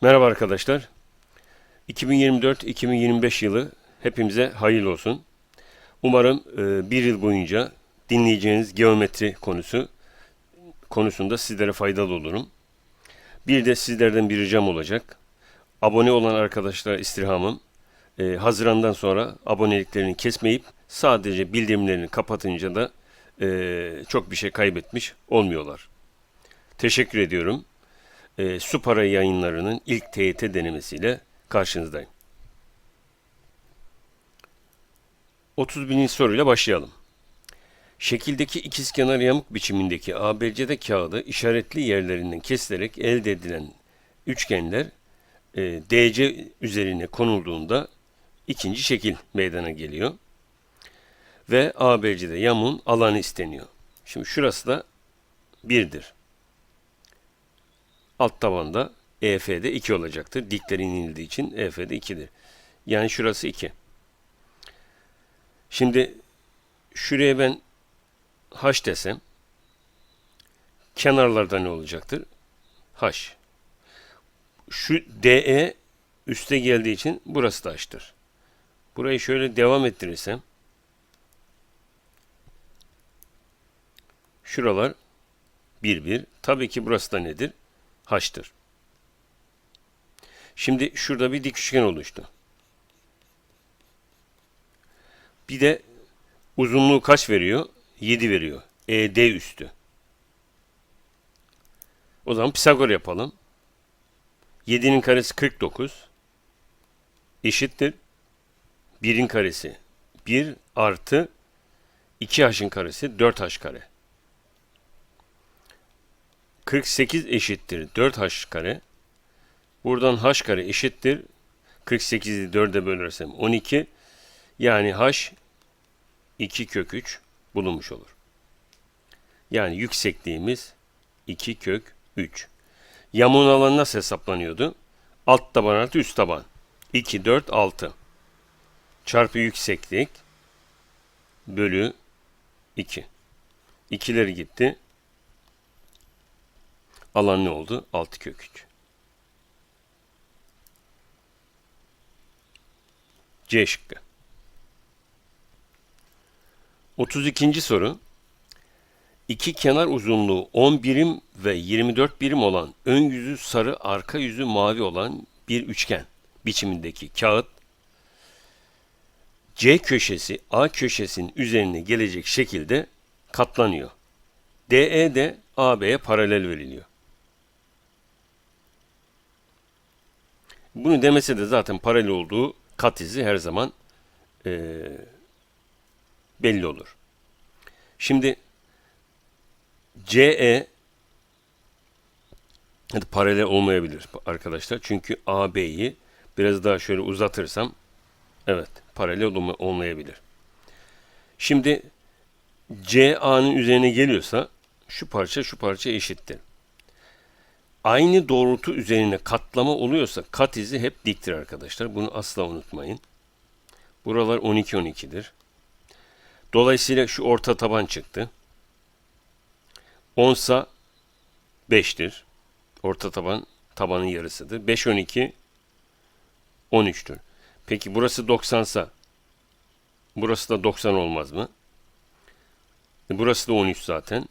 Merhaba arkadaşlar. 2024-2025 yılı hepimize hayırlı olsun. Umarım e, bir yıl boyunca dinleyeceğiniz geometri konusu konusunda sizlere faydalı olurum. Bir de sizlerden bir ricam olacak. Abone olan arkadaşlara istirhamım. e, Haziran'dan sonra aboneliklerini kesmeyip sadece bildirimlerini kapatınca da e, çok bir şey kaybetmiş olmuyorlar. Teşekkür ediyorum e, Su Para yayınlarının ilk TYT denemesiyle karşınızdayım. 31. soruyla başlayalım. Şekildeki ikizkenar yamuk biçimindeki ABCD kağıdı işaretli yerlerinden kesilerek elde edilen üçgenler e, DC üzerine konulduğunda ikinci şekil meydana geliyor. Ve ABCD yamuğun alanı isteniyor. Şimdi şurası da 1'dir. Alt tabanda EF'de 2 olacaktır. Dikler inildiği için EF'de 2'dir. Yani şurası 2. Şimdi şuraya ben H desem kenarlarda ne olacaktır? H. Şu DE üste geldiği için burası da H'tır. Burayı şöyle devam ettirirsem şuralar 1 1. Tabii ki burası da nedir? H'tır. Şimdi şurada bir dik üçgen oluştu. Bir de uzunluğu kaç veriyor? 7 veriyor. ED üstü. O zaman Pisagor yapalım. 7'nin karesi 49 eşittir. 1'in karesi 1 artı 2h'ın karesi 4h kare. 48 eşittir 4h kare. Buradan h kare eşittir. 48'i 4'e bölersem 12. Yani h 2 kök 3 bulunmuş olur. Yani yüksekliğimiz 2 kök 3. Yamuğun alanı nasıl hesaplanıyordu? Alt taban artı üst taban. 2, 4, 6. Çarpı yükseklik bölü 2. İkileri gitti. Alan ne oldu? 6 kök 3. C şıkkı. 32. soru. İki kenar uzunluğu 10 birim ve 24 birim olan ön yüzü sarı, arka yüzü mavi olan bir üçgen biçimindeki kağıt C köşesi A köşesinin üzerine gelecek şekilde katlanıyor. DE de AB'ye paralel veriliyor. Bunu demese de zaten paralel olduğu kat izi her zaman eee, belli olur. Şimdi CE hadi paralel olmayabilir arkadaşlar. Çünkü AB'yi biraz daha şöyle uzatırsam evet paralel olma- olmayabilir. Şimdi CA'nın üzerine geliyorsa şu parça şu parça eşittir. Aynı doğrultu üzerine katlama oluyorsa kat izi hep diktir arkadaşlar. Bunu asla unutmayın. Buralar 12 12'dir. Dolayısıyla şu orta taban çıktı. 10 sa 5'tir. Orta taban tabanın yarısıdır. 5 12 13'tür. Peki burası 90 sa burası da 90 olmaz mı? E, Burası da 13 zaten.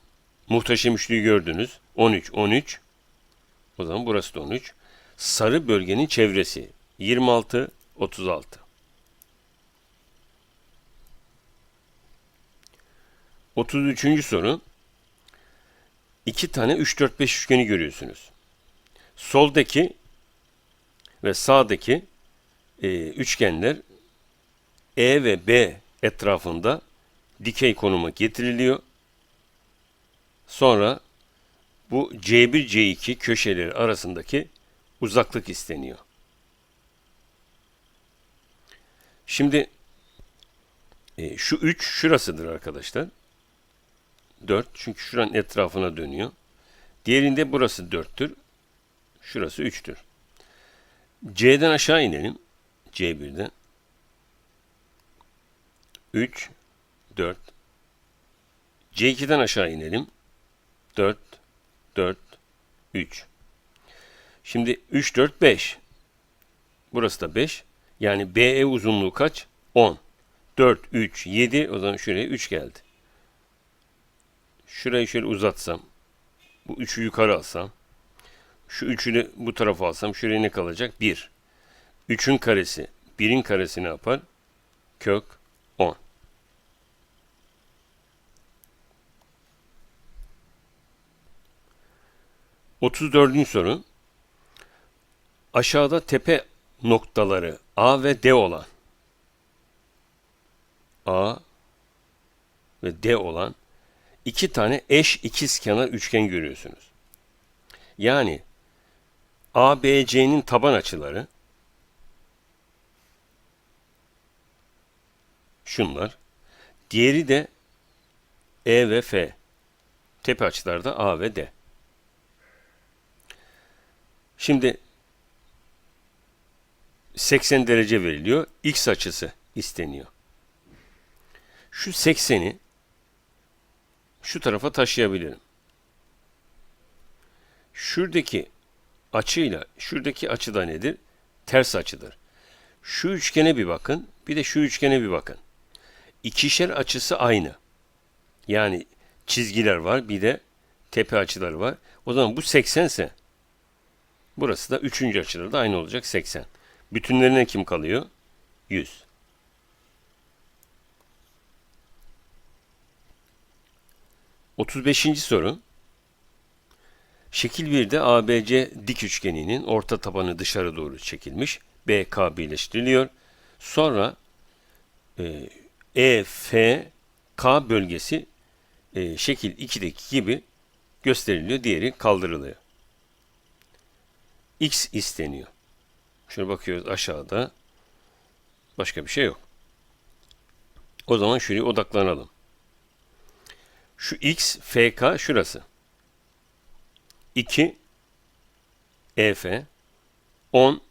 Muhteşem üçlüyü gördünüz. 13 13 o zaman burası da 13. Sarı bölgenin çevresi 26 36. 33. soru. İki tane 3 4 5 üçgeni görüyorsunuz. Soldaki ve sağdaki e, üçgenler E ve B etrafında dikey konuma getiriliyor. Sonra bu C1 C2 köşeleri arasındaki uzaklık isteniyor. Şimdi e, şu 3 şurasıdır arkadaşlar. 4 çünkü şuranın etrafına dönüyor. Diğerinde burası 4'tür. Şurası 3'tür. C'den aşağı inelim. C1'den. 3 4 C2'den aşağı inelim. 4 4 3. Şimdi 3, 4, 5. Burası da 5. Yani BE uzunluğu kaç? 10. 4, 3, 7. O zaman şuraya 3 geldi. Şurayı şöyle uzatsam. Bu 3'ü yukarı alsam. Şu 3'ü de bu tarafa alsam. Şuraya ne kalacak? 1. 3'ün karesi. 1'in karesi ne yapar? Kök 34. soru. Aşağıda tepe noktaları A ve D olan A ve D olan iki tane eş ikizkenar üçgen görüyorsunuz. Yani ABC'nin taban açıları şunlar. Diğeri de E ve F. Tepe açılarda A ve D. Şimdi 80 derece veriliyor. X açısı isteniyor. Şu 80'i şu tarafa taşıyabilirim. Şuradaki açıyla şuradaki açı da nedir? Ters açıdır. Şu üçgene bir bakın, bir de şu üçgene bir bakın. İkişer açısı aynı. Yani çizgiler var, bir de tepe açıları var. O zaman bu 80 ise burası da üçüncü açıları da aynı olacak 80. Bütünlerine kim kalıyor? 100. Otuz beşinci soru. Şekil 1'de ABC dik üçgeninin orta tabanı dışarı doğru çekilmiş. BK birleştiriliyor. Sonra e, EFK bölgesi e, şekil 2'deki gibi gösteriliyor. Diğeri kaldırılıyor. X isteniyor. Şöyle bakıyoruz aşağıda. Başka bir şey yok. O zaman şuraya odaklanalım. Şu X, FK şurası. 2 EF 10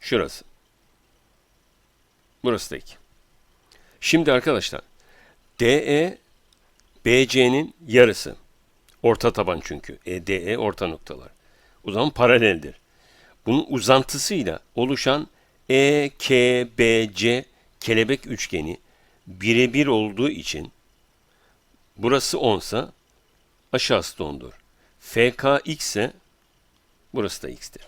şurası. Burası da 2. Şimdi arkadaşlar DE BC'nin yarısı. Orta taban çünkü. EDE orta noktalar. O zaman paraleldir. Bunun uzantısıyla oluşan EKBC kelebek üçgeni birebir olduğu için burası 10 sa aşağısı da 10'dur. FK x ise burası da x'tir.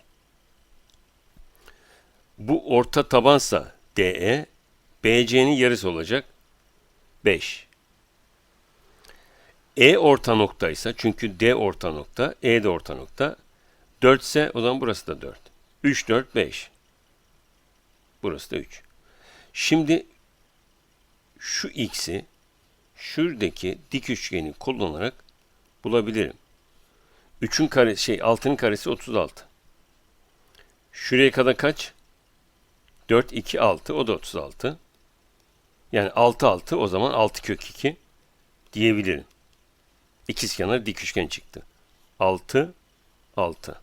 Bu orta tabansa DE, BC'nin yarısı olacak 5. E orta noktaysa çünkü D orta nokta, E de orta nokta. 4 ise o zaman burası da 4. 3, 4, 5. Burası da 3. Şimdi şu x'i şuradaki dik üçgeni kullanarak bulabilirim. 3'ün karesi şey 6'nın karesi 36. Şuraya kadar kaç? 4 2 6 o da 36. Yani 6 6 o zaman 6 kök 2 diyebilirim. İkizkenar dik üçgen çıktı. 6 6.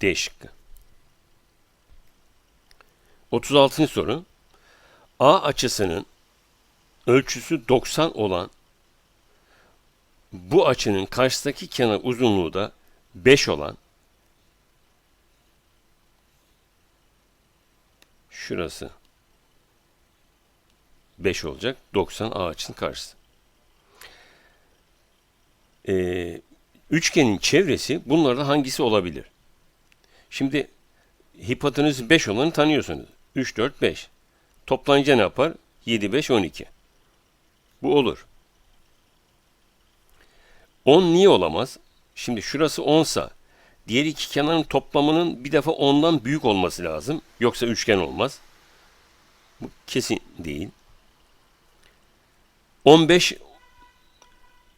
D şıkkı. 36. soru. A açısının ölçüsü 90 olan bu açının karşısındaki kenar uzunluğu da 5 olan şurası 5 olacak. 90 A açının karşısı. Ee, üçgenin çevresi bunlardan hangisi olabilir? Şimdi hipotenüs 5 olanı tanıyorsunuz. 3, 4, 5. Toplayınca ne yapar? 7, 5, 12. Bu olur. 10 niye olamaz? Şimdi şurası 10 sa diğer iki kenarın toplamının bir defa 10'dan büyük olması lazım. Yoksa üçgen olmaz. Bu kesin değil. 15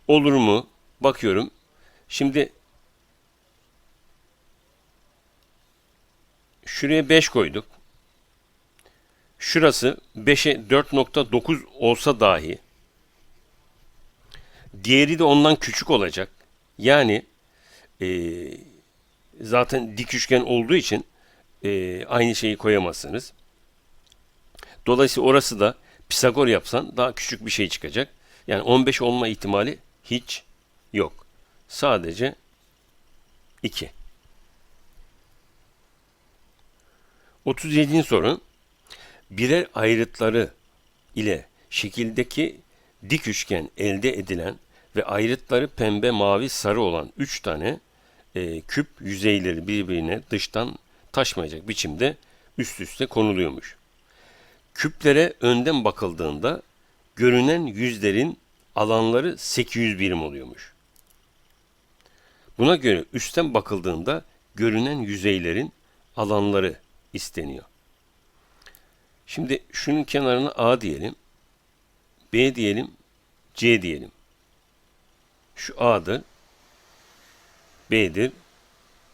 olur mu? Bakıyorum. Şimdi şuraya 5 koyduk. Şurası 5'e 4.9 olsa dahi diğeri de ondan küçük olacak. Yani e, zaten dik üçgen olduğu için e, aynı şeyi koyamazsınız. Dolayısıyla orası da Pisagor yapsan daha küçük bir şey çıkacak. Yani 15 olma ihtimali hiç yok. Sadece 2. 37. soru. Birer ayrıtları ile şekildeki dik üçgen elde edilen ve ayrıtları pembe, mavi, sarı olan 3 tane e, küp yüzeyleri birbirine dıştan taşmayacak biçimde üst üste konuluyormuş. Küplere önden bakıldığında görünen yüzlerin alanları 800 birim oluyormuş. Buna göre üstten bakıldığında görünen yüzeylerin alanları isteniyor. Şimdi şunun kenarına A diyelim. B diyelim. C diyelim. Şu A'dır. B'dir.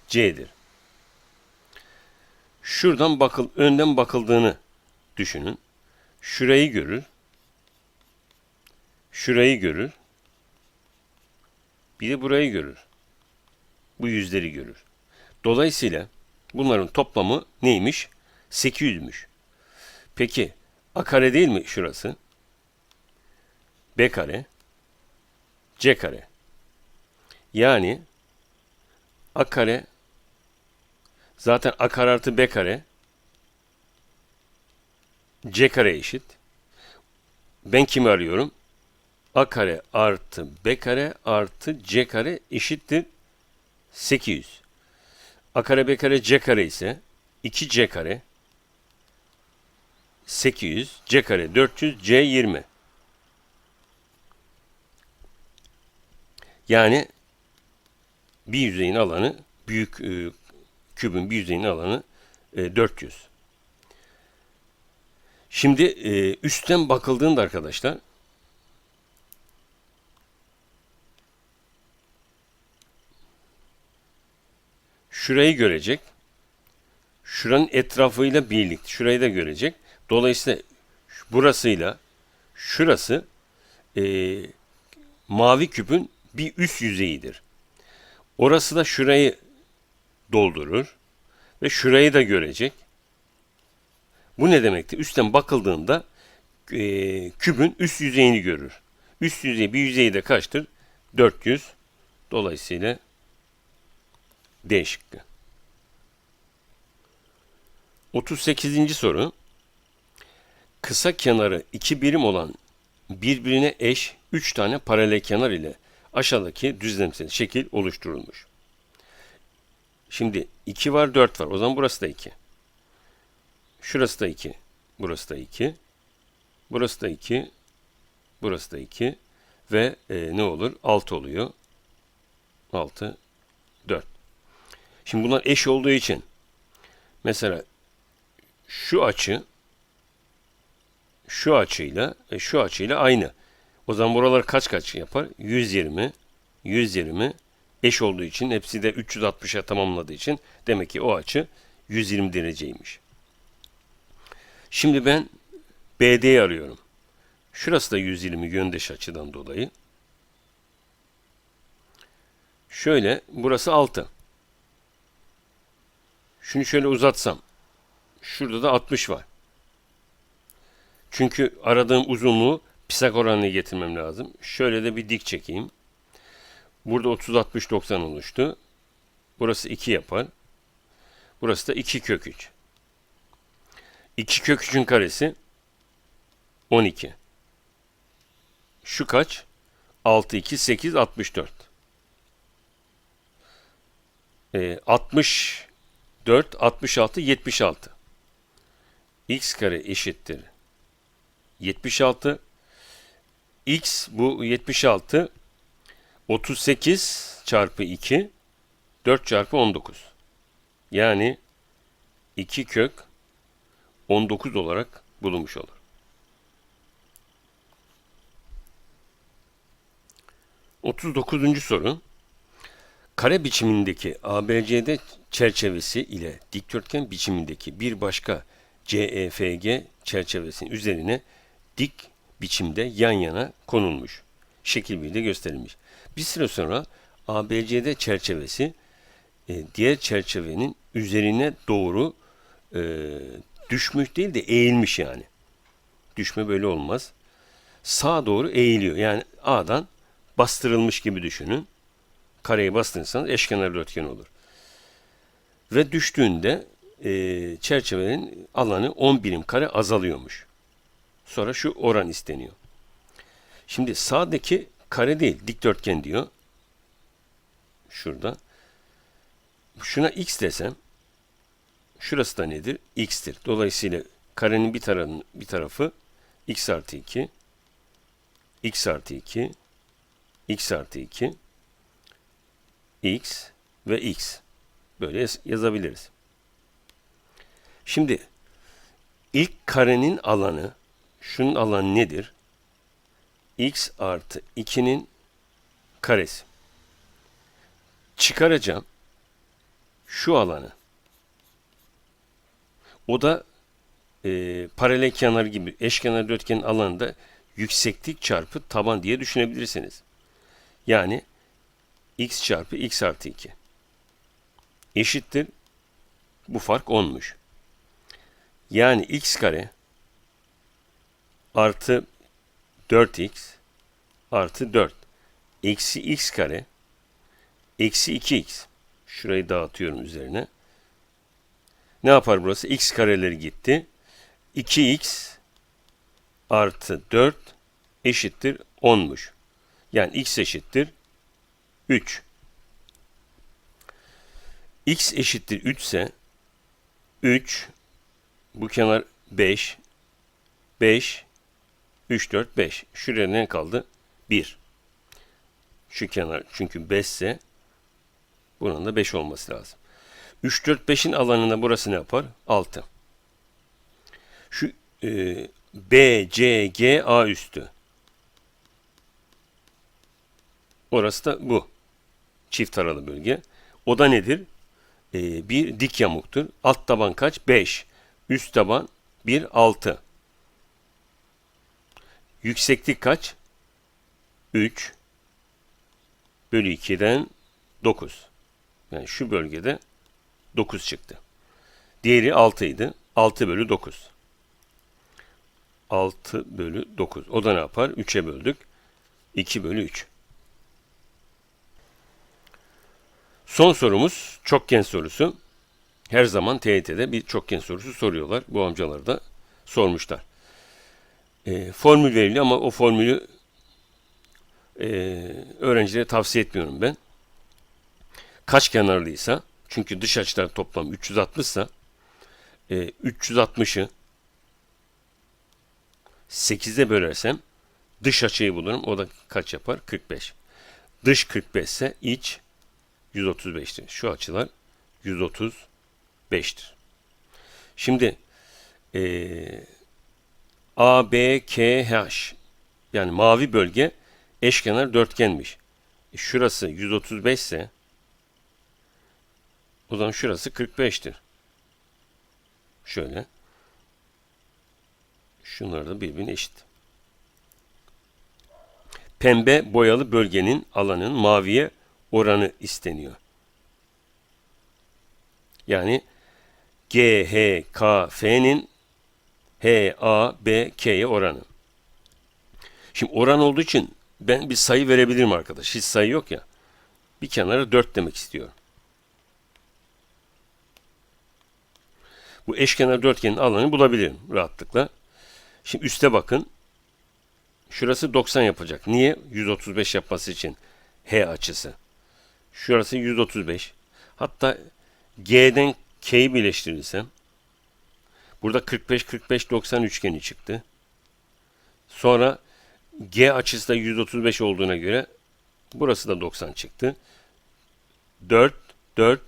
C'dir. Şuradan bakıl, önden bakıldığını düşünün. Şurayı görür. Şurayı görür. Bir de burayı görür. Bu yüzleri görür. Dolayısıyla bunların toplamı neymiş? 800'müş. Peki A kare değil mi şurası? B kare, C kare. Yani A kare zaten A kare artı B kare C kare eşit. Ben kimi arıyorum? A kare artı B kare artı C kare eşittir 800. A kare B kare C kare ise 2C kare 800, C kare 400, C 20. Yani bir yüzeyin alanı büyük e, kübün bir yüzeyin alanı e, 400. Şimdi e, üstten bakıldığında arkadaşlar şurayı görecek. Şuranın etrafıyla birlikte şurayı da görecek. Dolayısıyla burasıyla şurası e, mavi küpün bir üst yüzeyidir. Orası da şurayı doldurur ve şurayı da görecek. Bu ne demekti? Üstten bakıldığında e, kübün üst yüzeyini görür. Üst yüzey bir yüzeyi de kaçtır? 400. Dolayısıyla D şıkkı. 38. soru. Kısa kenarı iki birim olan birbirine eş 3 tane paralel kenar ile aşağıdaki düzlemsel şekil oluşturulmuş. Şimdi 2 var 4 var. O zaman burası da 2. Şurası da 2. Burası da 2. Burası da 2. Burası da 2. Ve e, ne olur? 6 oluyor. 6, 4. Şimdi bunlar eş olduğu için mesela şu açı şu açıyla e, şu açıyla aynı. O zaman buralar kaç kaç yapar? 120, 120 eş olduğu için hepsi de 360'a tamamladığı için demek ki o açı 120 dereceymiş. Şimdi ben BD'yi arıyorum. Şurası da 120 yöndeş açıdan dolayı. Şöyle burası 6. Şunu şöyle uzatsam. Şurada da 60 var. Çünkü aradığım uzunluğu Pisagor haline getirmem lazım. Şöyle de bir dik çekeyim. Burada 30 60 90 oluştu. Burası 2 yapar. Burası da 2 kök 3. 2 kök 3'ün karesi 12. Şu kaç? 6 2 8 64. Ee, 64 66 76. x kare eşittir 76 x bu 76 38 çarpı 2 4 çarpı 19 yani 2 kök 19 olarak bulunmuş olur. Otuz dokuzuncu soru. Kare biçimindeki ABCD çerçevesi ile dikdörtgen biçimindeki bir başka CEFG çerçevesinin üzerine dik biçimde yan yana konulmuş. Şekil 1'de gösterilmiş. Bir süre sonra ABCD çerçevesi e, diğer çerçevenin üzerine doğru e, düşmüş değil de eğilmiş yani. Düşme böyle olmaz. sağa doğru eğiliyor. Yani A'dan bastırılmış gibi düşünün. Kareyi bastırırsanız eşkenar dörtgen olur. Ve düştüğünde e, çerçevenin alanı 10 birim kare azalıyormuş. Sonra şu oran isteniyor. Şimdi sağdaki kare değil, dikdörtgen diyor. Şurada. Şuna x desem, şurası da nedir? x'tir. Dolayısıyla karenin bir tarafı, bir tarafı x artı 2, x artı 2, x artı 2, x ve x. Böyle yaz- yazabiliriz. Şimdi ilk karenin alanı, şunun alanı nedir? x artı 2'nin karesi. Çıkaracağım şu alanı. O da e, paralel kenar gibi eşkenar dörtgenin alanında yükseklik çarpı taban diye düşünebilirsiniz. Yani x çarpı x artı 2 eşittir. Bu fark 10'muş. Yani x kare artı 4x artı 4 eksi x kare eksi 2x. Şurayı dağıtıyorum üzerine. Ne yapar burası? x kareleri gitti. 2x artı 4 eşittir 10'muş. Yani x eşittir 3. x eşittir 3 ise 3 bu kenar 5 5 3 4 5. Şuraya ne kaldı? 1. Şu kenar çünkü 5 ise bunun da 5 olması lazım. 3 4 5'in alanında burası ne yapar? 6. Şu e, B, C, G, A üstü. Orası da bu. Çift taralı bölge. O da nedir? E, bir dik yamuktur. Alt taban kaç? 5. Üst taban 1, 6. Yükseklik kaç? 3 bölü 2'den 9. Yani şu bölgede 9 çıktı. Diğeri 6 idi. 6 bölü 9. 6 bölü 9. O da ne yapar? 3'e böldük. 2 bölü 3. Son sorumuz çokgen sorusu. Her zaman TYT'de bir çokgen sorusu soruyorlar. Bu amcalar da sormuşlar. E, formül veriliyor ama o formülü e, öğrencilere tavsiye etmiyorum ben. Kaç kenarlıysa, çünkü dış açılar toplam 360 ise e, 360'ı 8'e bölersem dış açıyı bulurum. O da kaç yapar? 45. Dış 45 ise iç 135'tir. Şu açılar 135'tir. Şimdi eee A, B, K, H yani mavi bölge eşkenar dörtgenmiş. E, şurası 135 ise o zaman şurası 45'tir. Şöyle. Şunlar da birbirine eşit. Pembe boyalı bölgenin alanın maviye oranı isteniyor. Yani G, H, K, F'nin H, A, B, K'ye oranı. Şimdi oran olduğu için ben bir sayı verebilirim arkadaş. Hiç sayı yok ya. Bir kenara 4 demek istiyorum. Bu eşkenar dörtgenin alanını bulabilirim rahatlıkla. Şimdi üste bakın. Şurası 90 yapacak. Niye? 135 yapması için H açısı. Şurası 135. Hatta G'den K'yi birleştirirsem burada 45 45 90 üçgeni çıktı. Sonra G açısı da 135 olduğuna göre burası da 90 çıktı. 4 4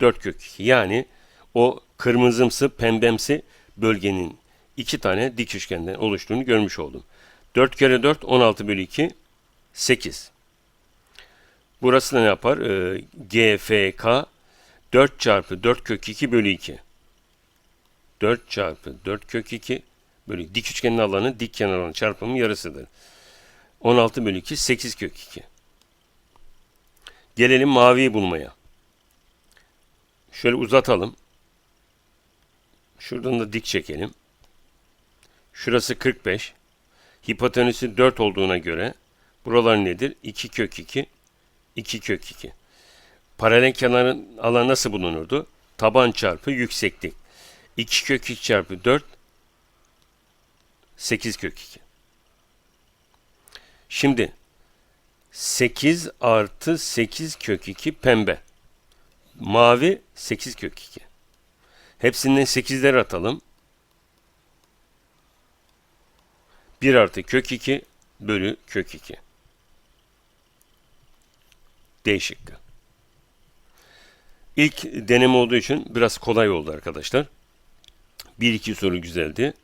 4 kök 2. Yani o kırmızımsı pembemsi bölgenin iki tane dik üçgenden oluştuğunu görmüş oldum. 4 kere 4 16 bölü 2 8. Burası ne yapar? Ee, GFK 4 çarpı 4 kök 2 bölü 2. 4 çarpı 4 kök 2 bölü dik üçgenin alanı dik kenar alanı çarpımı yarısıdır. 16 bölü 2 8 kök 2. Gelelim maviyi bulmaya. Şöyle uzatalım. Şuradan da dik çekelim. Şurası 45. Hipotenüsü 4 olduğuna göre buralar nedir? 2 kök 2, 2 kök 2. Paralel kenarın alanı nasıl bulunurdu? Taban çarpı yükseklik. 2 kök 2 çarpı 4, 8 kök 2. Şimdi 8 artı 8 kök 2 pembe. Mavi 8 kök 2. Hepsinden 8'ler atalım. 1 artı kök 2 bölü kök 2. D. İlk deneme olduğu için biraz kolay oldu arkadaşlar. 1-2 soru güzeldi.